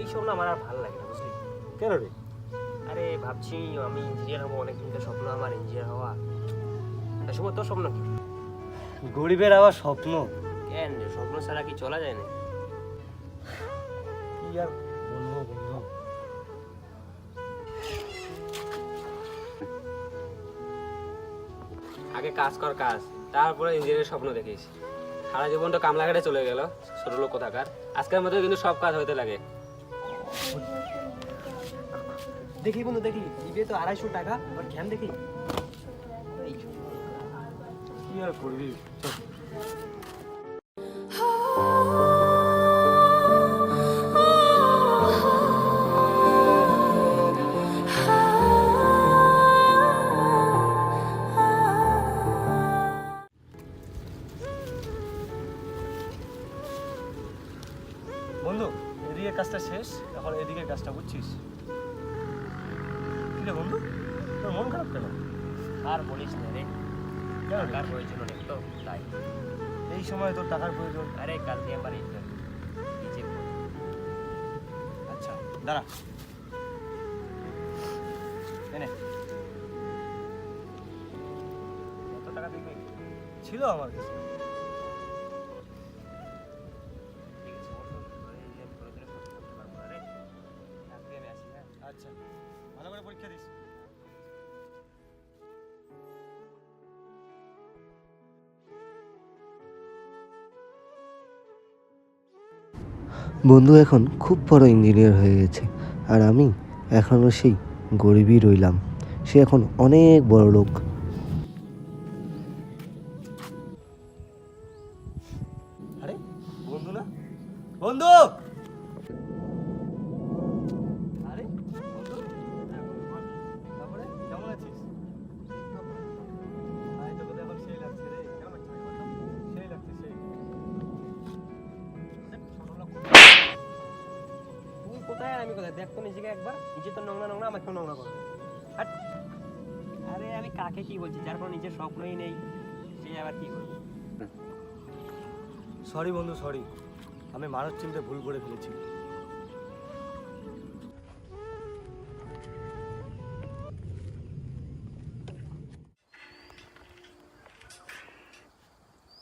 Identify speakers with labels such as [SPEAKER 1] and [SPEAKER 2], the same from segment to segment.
[SPEAKER 1] এইসব না আমার আর ভালো লাগে না বুঝলি?
[SPEAKER 2] কেন রে?
[SPEAKER 1] আরে ভাবছি আমি ইঞ্জিনিয়ার হব অনেক স্বপ্ন আমার ইঞ্জিনিয়ার হওয়া। তোর স্বপ্ন কি?
[SPEAKER 2] গরিবের আবার স্বপ্ন?
[SPEAKER 1] কেন স্বপ্ন ছাড়া কি চলা যায় না
[SPEAKER 2] কি আর বলব বন্ধু?
[SPEAKER 1] আগে কাজ কর কাজ তারপরে ইঞ্জিনিয়ারের স্বপ্ন দেখিস। সারা জীবনটা কামলাঘাটে চলে গেল ছোট লোক কোথাকার। আজকের মতো কিন্তু সব কাজ হইতে লাগে। দেখি বন্ধু দেখি। দিবে তো আড়াইশো টাকা আবার ঘ্যান দেখি।
[SPEAKER 2] কি আর করবি। বন্ধু এদিকে কাজটা শেষ এখন এদিকে কাজটা বুঝছিস। কি রে বন্ধু তোর মন খারাপ কেন?
[SPEAKER 1] আর বলিস না রে? টাকার প্রয়োজন অনেক তো তাই।
[SPEAKER 2] এই সময় তোর টাকার প্রয়োজন?
[SPEAKER 1] আরে কালকে আমার
[SPEAKER 2] আচ্ছা দাঁড়া। এনে।
[SPEAKER 1] কত টাকা দিবি
[SPEAKER 2] ছিল আমার কাছে।
[SPEAKER 1] বন্ধু
[SPEAKER 3] এখন খুব বড় ইঞ্জিনিয়ার হয়ে গেছে, আর আমি এখনও সেই গরিবই রইলাম। সে এখন অনেক বড় লোক।
[SPEAKER 2] বন্ধু না? বন্ধু!
[SPEAKER 1] কোথায় আমি কোথায়? দেখ তো নিজেকে একবার। নিজে তো নোংরা নোংরা আমাকেও নোংরা করবে। আরে আমি কাকে কি বলছি? যার কোনো নিজের স্বপ্নই নেই সে আবার কি করবে?
[SPEAKER 2] সরি বন্ধু সরি আমি মানুষ চিনতে ভুল করে ফেলেছি।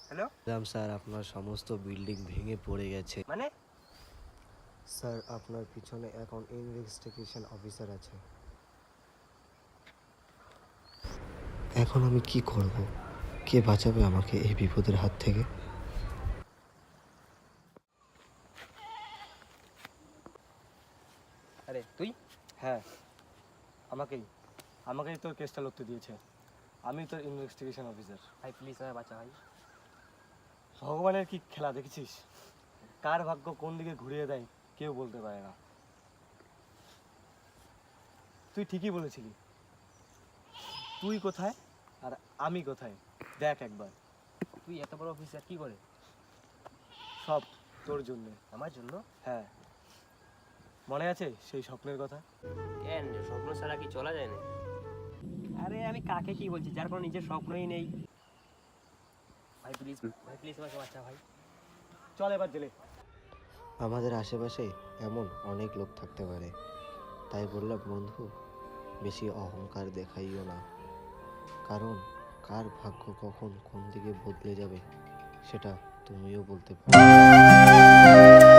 [SPEAKER 1] হ্যালো
[SPEAKER 3] রাম স্যার আপনার সমস্ত বিল্ডিং ভেঙে পড়ে গেছে।
[SPEAKER 1] মানে?
[SPEAKER 3] স্যার আপনার পিছনে এখন ইনভেস্টিগেশন অফিসার আছে। এখন আমি কি করব? কে বাঁচাবে আমাকে এই বিপদের হাত থেকে?
[SPEAKER 1] আরে তুই?
[SPEAKER 2] হ্যাঁ। আমাকেই। আমাকেই তোর কেসটা লড়তে দিয়েছে। আমি তোর ইনভেস্টিগেশন অফিসার
[SPEAKER 1] ভাই প্লিজ আমায় বাঁচা ভাই।
[SPEAKER 2] ভগবানের কি খেলা দেখেছিস? কার ভাগ্য কোন দিকে ঘুরিয়ে দেয়? কেউ বলতে পারে না। তুই ঠিকই বলেছিলি। তুই কোথায় আর আমি কোথায়? দেখ একবার।
[SPEAKER 1] তুই এত বড় অফিসার কি করে?
[SPEAKER 2] সব তোর জন্যে।
[SPEAKER 1] আমার জন্য?
[SPEAKER 2] হ্যাঁ। মনে আছে সেই স্বপ্নের কথা?
[SPEAKER 1] কেন? স্বপ্ন ছাড়া কি চলা যায় না আরে আমি কাকে কি বলছি? যার কোনো নিজের স্বপ্নই নেই। ভাই প্লিজ ভাই প্লিজ আমাকে বাঁচা ভাই।
[SPEAKER 2] চল এবার জেলে।
[SPEAKER 3] আমাদের আশেপাশে এমন অনেক লোক থাকতে পারে। তাই বললাম, বন্ধু, বেশি অহংকার দেখাইও না। কারণ কার ভাগ্য কখন কোন দিকে বদলে যাবে, সেটা তুমিও বলতে পারো।